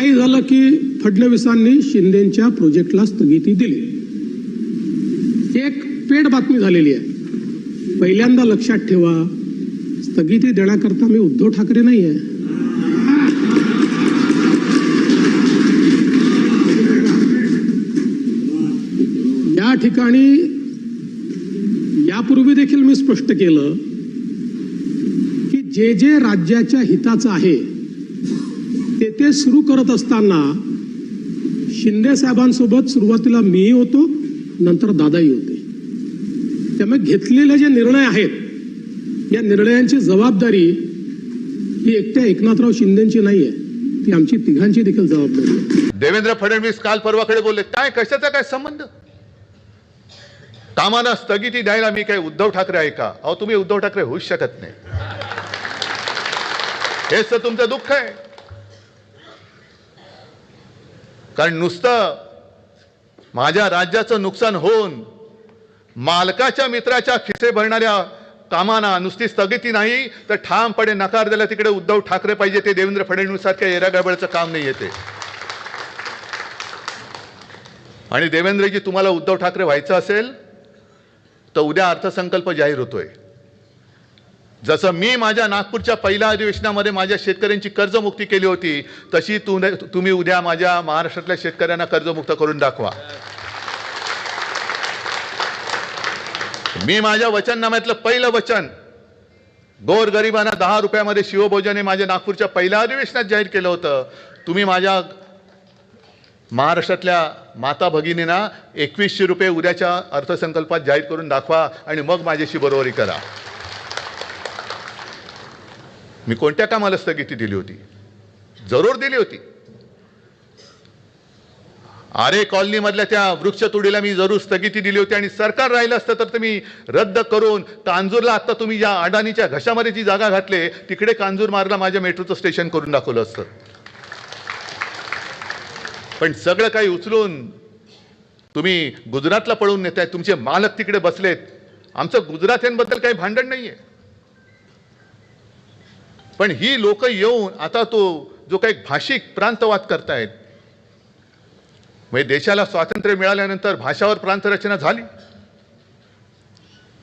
काही झालं की फडणवीसांनी शिंदेच्या प्रोजेक्टला स्थगिती दिली. एक पेड बातमी झालेली आहे. पहिल्यांदा लक्षात ठेवा स्थगिती देण्याकरता मी उद्धव ठाकरे नाही आहे. या ठिकाणी यापूर्वी देखील मी स्पष्ट केलं की जे जे राज्याच्या हिताचं आहे ते सुरू करत असताना शिंदे साहेबांसोबत सुरुवातीला मीही होतो नंतर दादाही होते. त्यामुळे घेतलेले जे निर्णय आहेत या निर्णयांची जबाबदारी ही एकट्या एकनाथराव शिंदेची नाही आहे ती आमची तिघांची देखील जबाबदारी आहे. देवेंद्र फडणवीस काल परवाकडे बोलले काय कशाचा काय संबंध? कामाला स्थगिती द्यायला मी काय उद्धव ठाकरे आहे का? अहो तुम्ही उद्धव ठाकरे होऊच शकत नाही. हेच तर तुमचं दुःख आहे. कारण नुसतं माझ्या राज्याचं नुकसान होऊन मालकाच्या मित्राच्या खिसे भरणाऱ्या कामांना नुसती स्थगिती नाही तर ठामपणे नकार दिला तिकडे उद्धव ठाकरे पाहिजे ते देवेंद्र फडणवीस सारख्या येरागडबडचं काम नाही येते. आणि देवेंद्रजी तुम्हाला उद्धव ठाकरे व्हायचं असेल तर उद्या अर्थसंकल्प जाहीर होतोय. जसं मी माझ्या नागपूरच्या पहिल्या अधिवेशनामध्ये माझ्या शेतकऱ्यांची कर्जमुक्ती केली होती तशी तु- तुम्ही उद्या माझ्या महाराष्ट्रातल्या शेतकऱ्यांना कर्जमुक्त करून दाखवा. मी माझ्या वचननाम्यातलं पहिलं वचन गोरगरिबांना दहा रुपयामध्ये शिवभोजन हे माझ्या नागपूरच्या पहिल्या अधिवेशनात जाहीर केलं होतं. तुम्ही माझ्या महाराष्ट्रातल्या माता भगिनींना एकवीसशे रुपये उद्याच्या अर्थसंकल्पात जाहीर करून दाखवा आणि मग माझ्याशी बरोबरी करा. मी कोणत्या कामाला स्थगिती दिली होती? जरूर दिली होती. आरे कॉलनीमधल्या त्या वृक्षतोडीला मी जरूर स्थगिती दिली होती आणि सरकार राहिलं असतं तर तुम्ही रद्द करून कांजूरला आता तुम्ही ज्या अडाणीच्या घशामध्ये जी जागा घातले तिकडे कांजूर मार्गला माझ्या मेट्रोचं स्टेशन करून दाखवलं असतं. पण सगळं काही उचलून तुम्ही गुजरातला पळून नेताय तुमचे मालक तिकडे बसलेत. आमचं गुजरात्यांबद्दल काही भांडण नाही आहे पण ही लोक येऊन आता तो जो काही भाषिक प्रांतवाद करतायत म्हणजे देशाला स्वातंत्र्य मिळाल्यानंतर भाषावर प्रांतरचना झाली.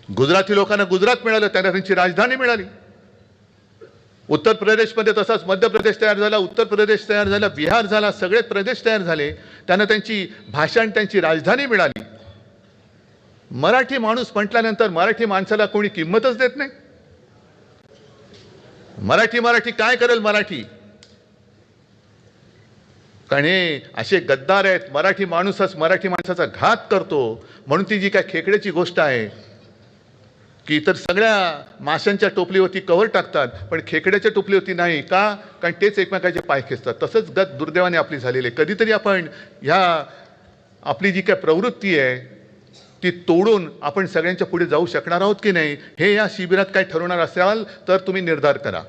गुजराती लोकांना गुजरात मिळालं त्यांना त्यांची राजधानी मिळाली. उत्तर प्रदेशमध्ये तसाच मध्य प्रदेश तयार झाला उत्तर प्रदेश तयार झाला बिहार झाला सगळे प्रदेश तयार झाले. त्यांना त्यांची भाषा आणि त्यांची राजधानी मिळाली. मराठी माणूस म्हटल्यानंतर मराठी माणसाला कोणी किंमतच देत नाही. मराठी मराठी काय करेल मराठी? कारण हे असे गद्दार आहेत मराठी माणूसच मराठी माणसाचा घात करतो. म्हणून ती जी काय खेकड्याची गोष्ट आहे की इतर सगळ्या माशांच्या टोपलीवरती कव्हर टाकतात पण खेकड्याच्या टोपलीवरती नाही. का? कारण तेच एकमेकाचे पाय खेचतात. तसंच गत दुर्दैवाने आपली झालेली आहे. कधीतरी आपण ह्या आपली जी काय प्रवृत्ती आहे ती तोडून आपण सगळ्यांच्या पुढे जाऊ शकणार आहोत की नाही हे या शिबिरात काय ठरवणार असाल तर तुम्ही निर्धार करा.